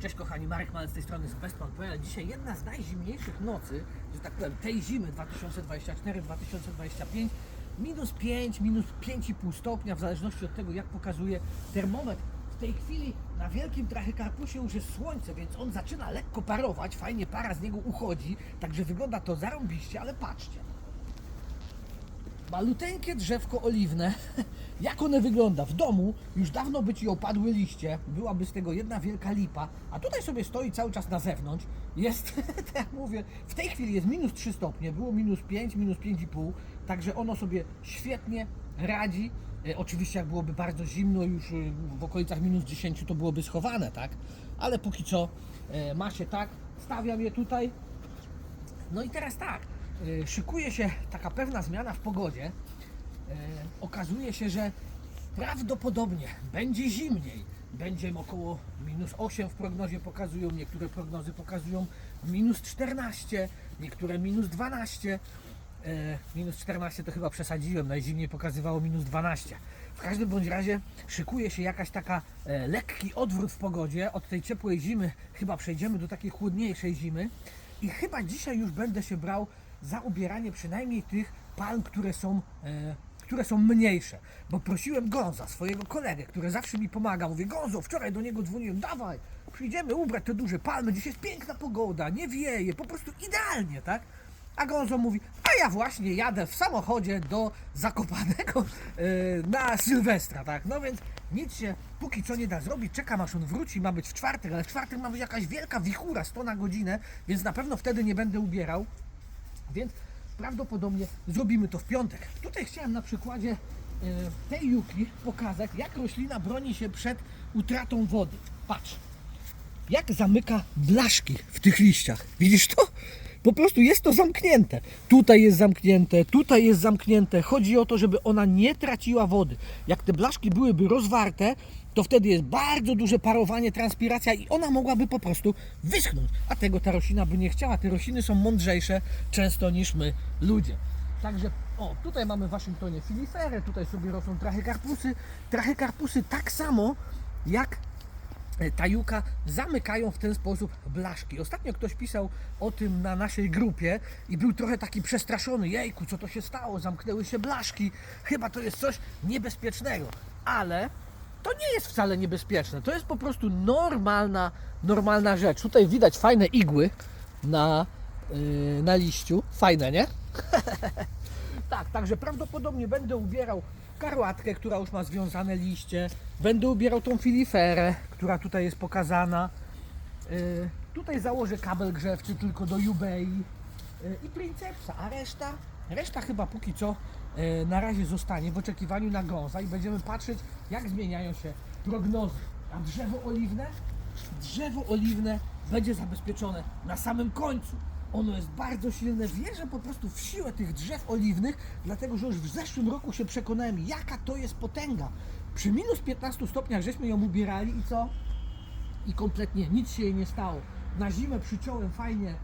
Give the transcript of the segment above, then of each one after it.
Cześć kochani, Marek Malec z tej strony z bestman.pl. Dzisiaj jedna z najzimniejszych nocy, że tak powiem, tej zimy 2024-2025. Minus 5, minus 5,5 stopnia, w zależności od tego jak pokazuje termometr. W tej chwili na wielkim trachykarpusie już jest słońce, więc on zaczyna lekko parować, fajnie para z niego uchodzi, także wygląda to zarąbiście, ale patrzcie. Maluteńkie drzewko oliwne. Jak one wygląda? W domu już dawno by ci opadły liście, byłaby z tego jedna wielka lipa, a tutaj sobie stoi cały czas na zewnątrz. Jest, tak jak mówię, w tej chwili jest minus 3 stopnie, było minus 5, minus 5,5, także ono sobie świetnie radzi. E, oczywiście jak byłoby bardzo zimno, już e, w okolicach minus 10 to byłoby schowane, tak? Ale póki co e, ma się tak, stawiam je tutaj, no i teraz tak, szykuje się taka pewna zmiana w pogodzie. Y, Okazuje się, że prawdopodobnie będzie zimniej. Będzie około minus 8 w prognozie pokazują, niektóre prognozy pokazują minus 14, niektóre minus 12. E, Minus 14 to chyba przesadziłem, najzimniej pokazywało minus 12. W każdym bądź razie szykuje się jakaś taka e, lekki odwrót w pogodzie. Od tej ciepłej zimy chyba przejdziemy do takiej chłodniejszej zimy. I chyba dzisiaj już będę się brał za ubieranie przynajmniej tych palm, które są, e, które są mniejsze. Bo prosiłem Gonza, swojego kolegę, który zawsze mi pomaga. Mówię, Gonzo, wczoraj do niego dzwoniłem, dawaj, przyjdziemy ubrać te duże palmy, dziś jest piękna pogoda, nie wieje, po prostu idealnie, tak? A Gonzo mówi, a ja właśnie jadę w samochodzie do Zakopanego e, na Sylwestra, tak? No więc nic się póki co nie da zrobić, czekam aż on wróci, ma być w czwartek, ale w czwartek ma być jakaś wielka wichura, 100 na godzinę, więc na pewno wtedy nie będę ubierał, więc prawdopodobnie zrobimy to w piątek. Tutaj chciałem na przykładzie e, tej juki pokazać, jak roślina broni się przed utratą wody. Patrz, jak zamyka blaszki w tych liściach. Widzisz to? Po prostu jest to zamknięte. Tutaj jest zamknięte, tutaj jest zamknięte. Chodzi o to, żeby ona nie traciła wody. Jak te blaszki byłyby rozwarte, to wtedy jest bardzo duże parowanie, transpiracja i ona mogłaby po prostu wyschnąć. A tego ta roślina by nie chciała. Te rośliny są mądrzejsze często niż my, ludzie. Także, o, tutaj mamy w Waszyngtonie filiferę, tutaj sobie rosną trachykarpusy. Trachykarpusy tak samo jak tajuka zamykają w ten sposób blaszki. Ostatnio ktoś pisał o tym na naszej grupie i był trochę taki przestraszony. Jejku, co to się stało? Zamknęły się blaszki. Chyba to jest coś niebezpiecznego. Ale to nie jest wcale niebezpieczne. To jest po prostu normalna, normalna rzecz. Tutaj widać fajne igły na, yy, na liściu. Fajne, nie? Tak, także prawdopodobnie będę ubierał karłatkę, która już ma związane liście. Będę ubierał tą filiferę, która tutaj jest pokazana. Yy, tutaj założę kabel grzewczy tylko do Ubei yy, i Princepsa, a reszta, reszta chyba póki co yy, na razie zostanie w oczekiwaniu na gąza i będziemy patrzeć jak zmieniają się prognozy. A drzewo oliwne? Drzewo oliwne będzie zabezpieczone na samym końcu. Ono jest bardzo silne. Wierzę po prostu w siłę tych drzew oliwnych, dlatego że już w zeszłym roku się przekonałem, jaka to jest potęga. Przy minus 15 stopniach żeśmy ją ubierali i co? I kompletnie nic się jej nie stało. Na zimę przyciąłem fajnie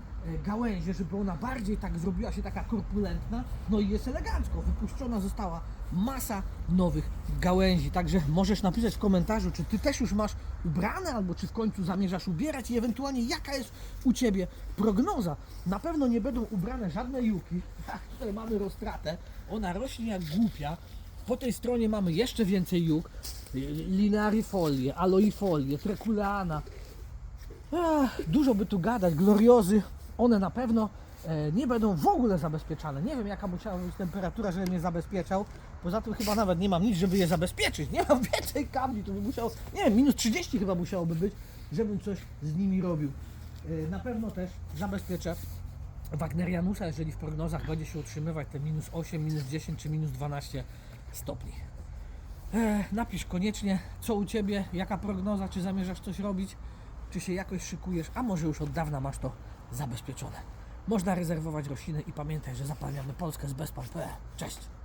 gałęzie, żeby ona bardziej tak zrobiła się taka korpulentna. No i jest elegancko. Wypuszczona została masa nowych gałęzi. Także możesz napisać w komentarzu, czy ty też już masz ubrane, albo czy w końcu zamierzasz ubierać i ewentualnie jaka jest u ciebie prognoza. Na pewno nie będą ubrane żadne juki. Tutaj mamy roztratę. Ona rośnie jak głupia. Po tej stronie mamy jeszcze więcej juk. Linearifolię, aloifolię, trekuleana. Ach, dużo by tu gadać, gloriozy, one na pewno e, nie będą w ogóle zabezpieczane. Nie wiem jaka musiała być temperatura, żebym je zabezpieczał. Poza tym chyba nawet nie mam nic, żeby je zabezpieczyć. Nie mam więcej kabli, to by musiało, nie wiem, minus 30 chyba musiałoby być, żebym coś z nimi robił. E, na pewno też zabezpieczę Wagnerianusa, jeżeli w prognozach będzie się utrzymywać te minus 8, minus 10 czy minus 12 stopni. E, napisz koniecznie, co u Ciebie, jaka prognoza, czy zamierzasz coś robić, czy się jakoś szykujesz, a może już od dawna masz to zabezpieczone. Można rezerwować rośliny i pamiętaj, że zapalniamy Polskę z bezpan.pl. Cześć!